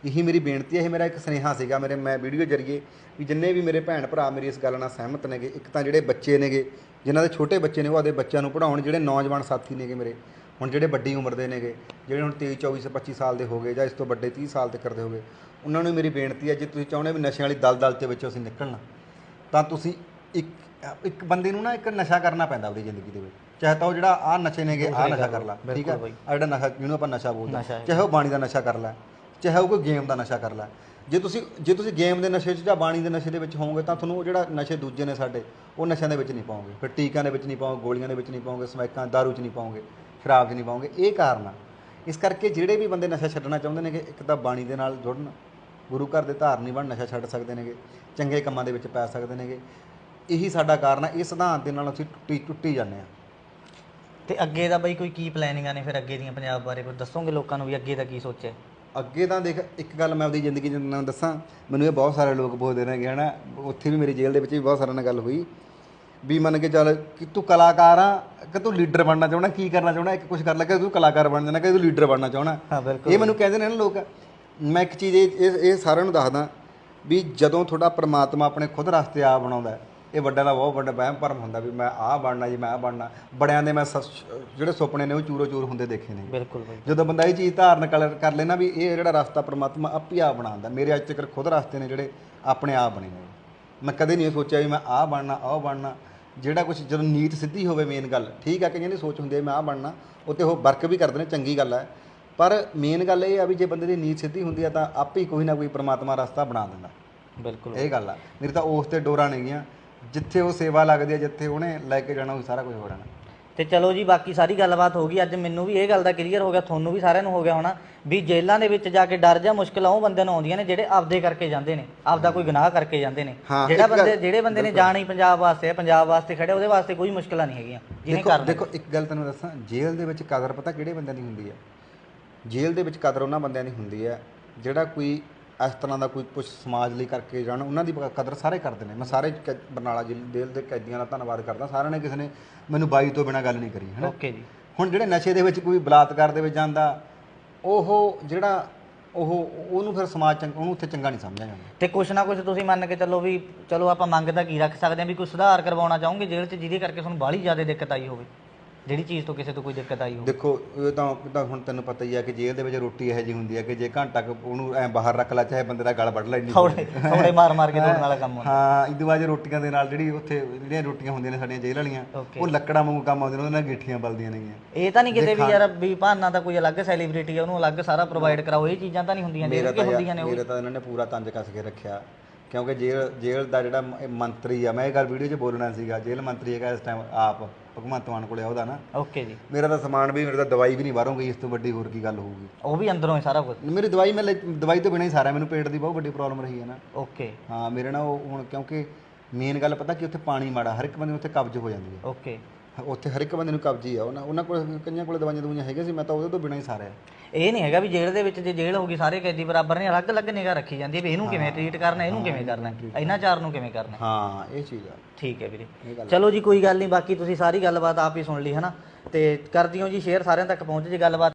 ਇਹੀ ਮੇਰੀ ਬੇਨਤੀ ਹੈ ਇਹ ਮੇਰਾ ਇੱਕ ਸੁਨੇਹਾ ਸੀਗਾ ਮੇਰੇ ਮੈਂ ਵੀਡੀਓ ਜਰੀਏ ਵੀ ਜਿੰਨੇ ਵੀ ਮੇਰੇ ਭੈਣ ਭਰਾ ਮੇਰੀ ਇਸ ਗੱਲ ਨਾਲ ਸਹਿਮਤ ਨੇਗੇ ਇੱਕ ਤਾਂ ਜਿਹੜੇ ਬੱਚੇ ਨੇਗੇ ਜਿਨ੍ਹਾਂ ਦੇ ਛੋਟੇ ਬੱਚੇ ਨੇ ਉਹ ਆਦੇ ਬੱਚਿਆਂ ਨੂੰ ਪੜਾਉਣ ਜਿਹੜੇ ਨੌਜਵਾਨ ਸਾਥੀ ਨੇਗੇ ਮੇਰੇ ਹੁਣ ਜਿਹੜੇ ਵੱਡੀ ਉਮਰ ਦੇ ਨੇਗੇ ਜਿਹੜੇ ਹੁਣ 23 24 25 ਸਾਲ ਦੇ ਹੋ ਗਏ ਜਾਂ ਇਸ ਤੋਂ ਵੱਡੇ 30 ਸਾਲ ਤੱਕ ਦੇ ਹੋ ਗਏ ਉਹਨਾਂ ਨੂੰ ਮੇਰੀ ਬੇਨਤੀ ਹੈ ਜੇ ਤੁਸੀਂ ਚਾਹੁੰਦੇ ਵੀ ਨਸ਼ਿਆਂ ਵਾਲੀ ਦਲਦਲ ਦੇ ਵਿੱਚੋਂ ਅਸੀਂ ਨਿਕਲਣਾ ਤਾਂ ਤੁਸੀਂ ਇੱਕ ਇੱਕ ਬੰਦੇ ਨੂੰ ਨਾ ਇੱਕ ਨਸ਼ਾ ਕਰਨਾ ਪੈਂਦਾ ਆਪਣੀ ਜ਼ਿੰਦਗੀ ਦੇ ਵਿੱਚ ਚਾਹੇ ਤਾਂ ਉਹ ਜਿਹੜਾ ਆ ਨਸ਼ੇ ਨੇਗੇ ਆ ਨਸ਼ਾ ਕਰ ਲੈ ਠੀਕ ਹੈ। ਆ ਜਿਹੜਾ ਨਸ਼ਾ ਜਿਹਨੂੰ ਆਪਾਂ ਨਸ਼ਾ ਬੋਲਦੇ ਨਸ਼ਾ। ਚਾਹੇ ਉਹ ਬਾਣੀ ਦਾ ਨਸ਼ਾ ਕਰ ਲੈ ਚਾਹੇ ਉਹ ਕੋਈ ਗੇਮ ਦਾ ਨਸ਼ਾ ਕਰ ਲੈ। ਜੇ ਤੁਸੀਂ ਜੇ ਤੁਸੀਂ ਗੇਮ ਦੇ ਨਸ਼ੇ 'ਚ ਜਾਂ ਬਾਣੀ ਦੇ ਨਸ਼ੇ ਦੇ ਵਿੱਚ ਹੋਵੋਗੇ ਤਾਂ ਤੁਹਾਨੂੰ ਉਹ ਜਿਹੜਾ ਨਸ਼ੇ ਦੂਜੇ ਨੇ ਸਾਡੇ, ਉਹ ਨਸ਼ਿਆਂ ਦੇ ਵਿੱਚ ਨਹੀਂ ਪਾਓਗੇ। ਫਿਰ ਟੀਕਿਆਂ ਦੇ ਵਿੱਚ ਨਹੀਂ ਪਾਓਗੇ, ਗੋਲੀਆਂ ਦੇ ਵਿੱਚ ਨਹੀਂ ਪਾਓਗੇ, ਸਮੈਕਾਂ ਦਾਰੂ 'ਚ ਨਹੀਂ ਪਾਓਗੇ, ਸ਼ਰਾਬ 'ਚ ਨਹੀਂ ਪਾਓਗੇ, ਇਹ ਕਾਰਨ ਆ। ਇਸ ਕਰਕੇ ਜਿਹੜੇ ਵੀ ਬੰਦੇ ਨਸ਼ਾ ਛੱਡਣਾ ਚਾਹੁੰਦੇ ਨੇਗੇ, ਇੱਕ ਤਾਂ ਬਾਣੀ ਦੇ ਨਾਲ ਜੁੜਨ, ਗੁਰੂ ਘਰ ਦੇ ਧਾਰਨੀ ਬਣ ਨਸ਼ਾ ਛੱਡ ਸਕਦੇ ਨੇਗੇ, ਚੰਗੇ ਕੰਮਾਂ ਦੇ ਵਿੱਚ ਪੈ ਸਕਦੇ ਨੇਗੇ। ਇਹੀ ਸਾਡਾ ਕਾਰਨ ਆ ਇਹ ਸਿਧਾਂਤ ਦੇ ਨਾਲ ਅਸੀਂ ਟੁੱਟੀ ਟੁੱਟੀ ਜਾਂਦੇ ਆ। ਤੇ ਅੱਗੇ ਦਾ ਬਈ ਕੋਈ ਕੀ ਪਲੈਨਿੰਗਾਂ ਨੇ ਫਿਰ ਅੱਗੇ ਦੀਆਂ ਪੰਜਾਬ ਬਾਰੇ ਕੋਈ ਦੱਸੋਗੇ ਲੋਕਾਂ ਨੂੰ ਵੀ ਅੱਗੇ ਦਾ ਕੀ ਸੋਚਿਆ? ਅੱਗੇ ਤਾਂ ਦੇਖ ਇੱਕ ਗੱਲ ਮੈਂ ਆਪਣੀ ਜ਼ਿੰਦਗੀ ਦੇ ਨਾਲ ਦੱਸਾਂ ਮੈਨੂੰ ਇਹ ਬਹੁਤ ਸਾਰੇ ਲੋਕ ਪੁੱਛਦੇ ਨੇ ਕਿ ਹਨਾ? ਉੱਥੇ ਵੀ ਮੇਰੀ ਜੇਲ੍ਹ ਦੇ ਵਿੱਚ ਵੀ ਬਹੁਤ ਸਾਰਿਆਂ ਨਾਲ ਗੱਲ ਹੋਈ ਵੀ ਮੰਨ ਕੇ ਚੱਲ ਕਿ ਤੂੰ ਕਲਾਕਾਰ ਆ ਕਿ ਤੂੰ ਲੀਡਰ ਬਣਨਾ ਚਾਹੁੰਦਾ ਕੀ ਕਰਨਾ ਚਾਹੁੰਦਾ ਇੱਕ ਕੁਝ ਕਰ ਲੈ ਕਿ ਤੂੰ ਕਲਾਕਾਰ ਬਣ ਜਾਣਾ ਕਿ ਤੂੰ ਲੀਡਰ ਬਣਨਾ ਚਾਹੁੰਦਾ। ਇਹ ਮੈਨੂੰ ਕਹਿੰਦੇ ਨੇ ਨਾ ਲੋਕ ਮੈਂ ਇੱਕ ਚੀਜ਼ ਇਹ ਇਹ- ਸਾਰਿਆਂ ਨੂੰ ਦੱਸਦਾ ਵੀ ਜਦੋਂ ਤੁਹਾਡਾ ਪ੍ਰਮਾਤਮਾ ਆਪਣੇ ਖੁਦ ਰਸਤੇ ਆ ਬਣਾਉਂਦਾ ਇਹ ਵੱਡਿਆਂ ਦਾ ਬਹੁਤ ਵੱਡਾ ਵਹਿਮ ਭਰਮ ਹੁੰਦਾ ਵੀ ਮੈਂ ਆਹ ਬਣਨਾ ਜੀ ਮੈਂ ਆਹ ਬਣਨਾ। ਬੜਿਆਂ ਦੇ ਮੈਂ ਸਸ- ਜਿਹੜੇ ਸੁਪਨੇ ਨੇ ਉਹ ਚੂਰੋ ਚੂਰ ਹੁੰਦੇ ਦੇਖੇ ਨੇ। ਬਿਲਕੁਲ ਬਈ। ਜਦੋਂ ਬੰਦਾ ਇਹ ਚੀਜ਼ ਧਾਰਨ ਕਰ ਕਰ ਲੈਣਾ ਵੀ ਇਹ ਜਿਹੜਾ ਰਸਤਾ ਪ੍ਰਮਾਤਮਾ ਆਪੇ ਆਪ ਬਣਾਉਂਦਾ ਮੇਰੇ ਅੱਜ ਤੱਕ ਖੁਦ ਰਸਤੇ ਨੇ ਜਿਹੜੇ ਆਪਣੇ ਆਪ ਬਣੇ ਨੇ ਮੈਂ ਕਦੇ ਨਹੀਂ ਇਹ ਸੋਚਿਆ ਵੀ ਮੈਂ ਆਹ ਬਣਨਾ ਆਹ ਬਣਨਾ। ਜਿਹੜਾ ਕੁਝ ਜਦੋਂ ਨੀਤ ਸਿੱਧੀ ਹੋਵੇ ਮੇਨ ਗੱਲ ਠੀਕ ਆ ਕਈਆਂ ਦੀ ਸੋਚ ਹੁੰਦੀ ਹੈ ਮੈਂ ਆਹ ਬਣਨਾ ਉੱਤੇ ਉਹ ਵਰਕ ਵੀ ਕਰਦੇ ਨੇ ਚੰਗੀ ਗੱਲ ਹੈ। ਪਰ ਮੇਨ ਗੱਲ ਇਹ ਆ ਵੀ ਜੇ ਬੰਦੇ ਦੀ ਨੀਤ ਸਿੱਧੀ ਹੁੰਦੀ ਆ ਤਾਂ ਆਪੇ ਹੀ ਕੋਈ ਨਾ ਕੋਈ ਪ੍ਰਮਾਤਮਾ ਰਸਤਾ ਬਣਾ ਦਿੰਦਾ। ਬਿਲਕੁਲ ਇਹ ਗੱਲ ਆ। ਮੇਰੀ ਤਾਂ ਉਸ ਤੇ ਡੋਰਾ ਨਹੀਂ ਗੀਆਂ ਜਿੱਥੇ ਉਹ ਸੇਵਾ ਲੱਗਦੀ ਆ ਜਿੱਥੇ ਉਹਨੇ ਲੈ ਕੇ ਜਾਣਾ ਉਹ ਸਾਰਾ ਕੁਝ ਹੋ ਜਾਣਾ। ਤੇ ਚਲੋ ਜੀ ਬਾਕੀ ਸਾਰੀ ਗੱਲਬਾਤ ਹੋ ਗਈ। ਅੱਜ ਮੈਨੂੰ ਵੀ ਇਹ ਗੱਲ ਦਾ ਕਲੀਅਰ ਹੋ ਗਿਆ ਤੁਹਾਨੂੰ ਵੀ ਸਾਰਿਆਂ ਨੂੰ ਹੋ ਗਿਆ ਹੋਣਾ ਵੀ ਜੇਲ੍ਹਾਂ ਦੇ ਵਿੱਚ ਜਾ ਕੇ ਡਰ ਜਾਂ ਮੁਸ਼ਕਲਾਂ ਉਹ ਬੰਦਿਆਂ ਨੂੰ ਆਉਂਦੀਆਂ ਨੇ ਜਿਹੜੇ ਆਪਦੇ ਕਰਕੇ ਜਾਂਦੇ ਨੇ ਆਪਦਾ ਕੋਈ ਗੁਨਾਹ ਕਰਕੇ ਜਾਂਦੇ ਨੇ। ਹਾਂ, ਜਿਹੜਾ ਇੱਕ ਗੱਲ- ਬੰਦੇ ਜਿਹੜੇ ਬੰਦੇ ਨੇ ਜਾਣਾ ਹੀ ਪੰਜਾਬ ਵਾਸਤੇ ਹੈ ਪੰਜਾਬ ਵਾਸਤੇ ਖੜੇ ਉਹਦੇ ਵਾਸਤੇ ਕੋਈ ਮੁਸ਼ਕਲਾਂ ਨਹੀਂ ਹੈਗੀਆਂ। ਜਿਹਨੇ ਦੇਖੋ ਕਰਨਾ ਦੇਖੋ ਇੱਕ ਗੱਲ ਤੈਨੂੰ ਦੱਸਾਂ ਜੇਲ੍ਹ ਦੇ ਵਿੱਚ ਕਦਰ ਪਤਾ ਕਿਹੜੇ ਬੰਦਿਆਂ ਦੀ ਹੁੰਦੀ ਹੈ? ਜੇਲ੍ਹ ਦੇ ਵਿੱਚ ਕਦਰ ਉਹਨਾਂ ਬੰਦਿਆਂ ਦੀ ਹੁੰਦੀ ਹੈ ਜਿਹੜਾ ਕੋਈ ਇਸ ਤਰ੍ਹਾਂ ਦਾ ਕੋਈ ਕੁਝ ਸਮਾਜ ਲਈ ਕਰਕੇ ਜਾਣ ਉਹਨਾਂ ਦੀ ਕਦਰ ਸਾਰੇ ਕਰਦੇ ਨੇ। ਮੈਂ ਸਾਰੇ ਕੈ- ਬਰਨਾਲਾ ਜੇਲ੍ਹ ਜੇਲ੍ਹ ਦੇ ਕੈਦੀਆਂ ਦਾ ਧੰਨਵਾਦ ਕਰਦਾ। ਸਾਰਿਆਂ ਨੇ ਕਿਸੇ ਨੇ ਮੈਨੂੰ ਬਾਈ ਤੋਂ ਬਿਨਾਂ ਗੱਲ ਨਹੀਂ ਕਰੀ ਹੈ ਨਾ ਓਕੇ ਜੀ। ਹੁਣ ਜਿਹੜੇ ਨਸ਼ੇ ਦੇ ਵਿੱਚ ਕੋਈ ਬਲਾਤਕਾਰ ਦੇ ਵਿੱਚ ਜਾਂਦਾ ਉਹ ਜਿਹੜਾ ਉਹ ਉਹਨੂੰ ਫਿਰ ਸਮਾਜ ਚੰਗ ਉਹਨੂੰ ਉੱਥੇ ਚੰਗਾ ਨਹੀਂ ਸਮਝਿਆ ਜਾਂਦਾ। ਤੇ ਕੁਛ ਨਾ ਕੁਛ ਤੁਸੀਂ ਮੰਨ ਕੇ ਚੱਲੋ ਵੀ ਚਲੋ ਆਪਾਂ ਮੰਗਦਾ ਕੀ ਰੱਖ ਸਕਦੇ ਹਾਂ ਵੀ ਕੋਈ ਸੁਧਾਰ ਕਰਵਾਉਣਾ ਚਾਹੋਗੇ ਜੇਲ੍ਹ 'ਚ ਜਿਹਦੇ ਕਰਕੇ ਤੁਹਾਨੂੰ ਬਾਹਲੀ ਜ਼ਿਆਦਾ ਦਿੱਕਤ ਆਈ ਹੋਵੇ? ਜਿਹੜੀ ਚੀਜ਼ ਤੋਂ ਕਿਸੇ ਤੋਂ ਕੋਈ ਦਿੱਕਤ ਆਈ ਹੋਵੇ? ਦੇਖੋ ਇਹ ਤਾਂ ਤਾਂ ਹੁਣ ਤੈਨੂੰ ਪਤਾ ਹੀ ਹੈ ਕਿ ਜੇਲ੍ਹ ਦੇ ਵਿੱਚ ਰੋਟੀ ਇਹੋ ਜਿਹੀ ਹੁੰਦੀ ਹੈ ਕਿ ਜੇ ਘੰਟਾ ਕੁ ਉਹਨੂੰ ਐ ਬਾਹਰ ਰੱਖ ਲੈ ਚਾਹੇ ਬੰਦੇ ਦਾ ਗਲ ਵੱਢ ਲੈ ਇੰਨੀ ਥੋੜੇ ਥੋੜੇ ਮਾਰ ਮਾਰ ਕੇ ਦੋੜਨ ਵਾਲਾ ਕੰਮ ਹੁੰਦਾ। ਹਾਂ ਇਦੋਂ ਬਾਅਦ ਰੋਟੀਆਂ ਦੇ ਨਾਲ ਜਿਹੜੀ ਉੱਥੇ ਜਿਹੜੀਆਂ ਰੋਟੀਆਂ ਹੁੰਦੀਆਂ ਨੇ ਸਾਡੀਆਂ ਜੇਲ੍ਹ ਵਾਲੀਆਂ. ਉਹ ਲੱਕੜਾਂ ਵਾਂਗੂ ਕੰਮ ਆਉਂਦੇ ਨੇ ਉਹਦੇ ਨਾਲ ਗਿੱਠੀਆਂ ਬਲਦੀਆਂ ਨੇਗੀਆਂ। ਇਹ ਤਾਂ ਨਹੀਂ ਕਿਤੇ ਵੀ ਯਾਰ ਵੀ ਭਾਨਾ ਦਾ ਕੋਈ ਅਲੱਗ ਸੈਲੀਬ੍ਰਿਟੀ ਹੈ ਉਹਨੂੰ ਅਲੱਗ ਸਾਰਾ ਪ੍ਰੋਵਾਈਡ ਕਰਾਓ ਇਹ ਚੀਜ਼ਾਂ ਤਾਂ ਨਹੀਂ ਹੁੰਦੀਆਂ ਜਿਹੜੀਆਂ ਹੁੰਦੀਆਂ ਨੇ ਉਹ। ਮੇਰਾ ਤਾਂ ਇਹਨਾਂ ਨੇ ਪੂਰਾ ਤੰਜ ਕੱਸ ਕੇ ਰੱਖਿਆ ਕਿਉਂਕਿ ਜੇਲ੍ਹ ਜੇਲ੍ਹ ਦਾ ਜਿਹੜਾ ਮੰਤਰੀ ਆ ਮੈਂ ਇਹ ਗੱਲ ਵੀਡੀਓ 'ਚ ਬੋਲਣਾ ਸੀਗਾ ਜੇਲ੍ਹ ਮੰਤਰੀ ਹੈਗਾ ਇਸ ਟਾਈਮ ਆਪ। ਭਗਵੰਤ ਮਾਨ ਕੋਲੇ ਆ ਉਹਦਾ ਨਾ। ਓਕੇ ਜੀ। ਮੇਰਾ ਤਾਂ ਸਮਾਨ ਵੀ ਮੇਰਾ ਤਾਂ ਦਵਾਈ ਵੀ ਨਹੀਂ ਬਾਹਰੋਂ ਗਈ ਇਸ ਤੋਂ ਵੱਡੀ ਹੋਰ ਕੀ ਗੱਲ ਹੋਊਗੀ। ਉਹ ਵੀ ਅੰਦਰੋਂ ਹੀ ਸਾਰਾ ਕੁਝ ਮੇਰੀ ਦਵਾਈ ਮੈਂ ਲੈ- ਦਵਾਈ ਤੋਂ ਬਿਨਾਂ ਹੀ ਸਾਰਾ ਮੈਨੂੰ ਪੇਟ ਦੀ ਬਹੁਤ ਵੱਡੀ ਪ੍ਰੋਬਲਮ ਰਹੀ ਹੈ ਨਾ। ਓਕੇ ਹਾਂ ਮੇਰੇ ਨਾਲ ਉਹ ਹੁਣ ਕਿਉਂਕਿ ਮੇਨ ਗੱਲ ਪਤਾ ਕਿ ਉੱਥੇ ਪਾਣੀ ਮਾੜਾ ਹਰ ਇੱਕ ਬੰਦੇ ਨੂੰ ਉੱਥੇ ਕਬਜ਼ ਹੋ ਜਾਂਦੀ ਹੈ। ਓਕੇ ਉੱਥੇ ਹਰ ਇੱਕ ਬੰਦੇ ਨੂੰ ਕਬਜ਼ ਹੀ ਆ। ਉਹਨਾਂ ਉਹਨਾਂ ਕੋਲ ਕਈਆਂ ਕੋਲ ਦਵਾਈਆਂ ਦਵਾਈਆਂ ਹੈਗੀਆਂ ਸੀ ਮੈਂ ਤਾਂ ਉਹਦੇ ਤੋਂ ਬਿਨਾਂ ਹੀ ਸਾਰਿਆ ਇਹ ਨਹੀਂ ਹੈਗਾ ਵੀ ਜੇਲ੍ਹ ਦੇ ਵਿੱਚ ਜੇ ਜੇਲ੍ਹ ਹੋਗੀ ਸਾਰੇ ਕੈਦੀ ਬਰਾਬਰ ਨੇ ਅਲੱਗ-ਅਲੱਗ ਨਿਗਾਹ ਰੱਖੀ ਜਾਂਦੀ ਹੈ ਵੀ ਇਹਨੂੰ ਕਿਵੇਂ ਟ੍ਰੀਟ ਕਰਨਾ ਇਹਨੂੰ ਕਿਵੇਂ ਕਰਨਾ ਇਹਨਾਂ ਚਾਰ ਨੂੰ ਕਿਵੇਂ ਕਰਨਾ ਹਾਂ? ਇਹ ਚੀਜ਼ ਆ। ਠੀਕ ਹੈ ਵੀਰੇ। ਚਲੋ ਜੀ ਕੋਈ ਗੱਲ ਨਹੀਂ ਬਾਕੀ ਤੁਸੀਂ ਸਾਰੀ ਗੱਲਬਾਤ ਆਪ ਹੀ ਸੁਣ ਲਈ ਹਨਾ? ਤੇ ਕਰ ਦਿਓ ਜੀ ਸ਼ੇਅਰ ਸਾਰਿਆਂ ਤੱਕ ਪਹੁੰਚ ਜੇ ਗੱਲਬਾਤ।